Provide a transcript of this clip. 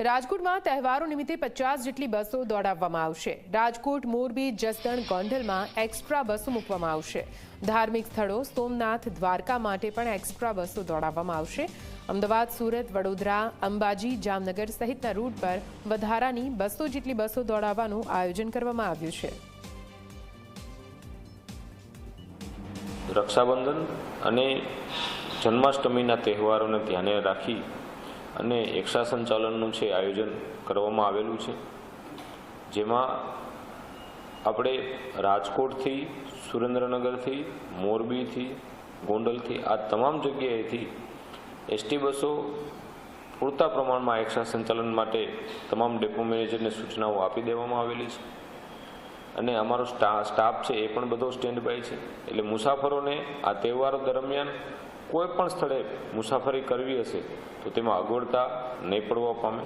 રાજકોટમાં તહેવારો નિમિત્તે પચાસ જેટલી બસો દોડાવવામાં આવશે. રાજકોટ, મોરબી, જસદણ, ગોંડલમાં એક્સ્ટ્રા બસો મૂકવામાં આવશે. ધાર્મિક સ્થળો સોમનાથ, દ્વારકા માટે પણ એક્સ્ટ્રા બસો દોડાવવામાં આવશે. અમદાવાદ, સુરત, વડોદરા, અંબાજી, જામનગર સહિતના રૂટ પર વધારાની બસો જેટલી બસો દોડાવવાનું આયોજન કરવામાં આવ્યું છે. રક્ષાબંધન અને જન્માષ્ટમીના તહેવારોને ધ્યાને રાખી અને એકસા સંચાલનનું છે, આયોજન કરવામાં આવેલું છે. જેમાં આપણે રાજકોટથી, સુરેન્દ્રનગરથી, મોરબીથી, ગોંડલથી, આ તમામ જગ્યાએથી એસટી બસો પૂરતા પ્રમાણમાં એકસા સંચાલન માટે તમામ ડેપો મેનેજરને સૂચનાઓ આપી દેવામાં આવેલી છે. અને અમારો સ્ટા- સ્ટાફ છે એ પણ બધો સ્ટેન્ડ બાય છે. એટલે મુસાફરોને આ તહેવારો દરમિયાન કોઈ પણ સ્થળે મુસાફરી કરવી હશે તો તેમાં અગવડતા નહીં પડવા પામે.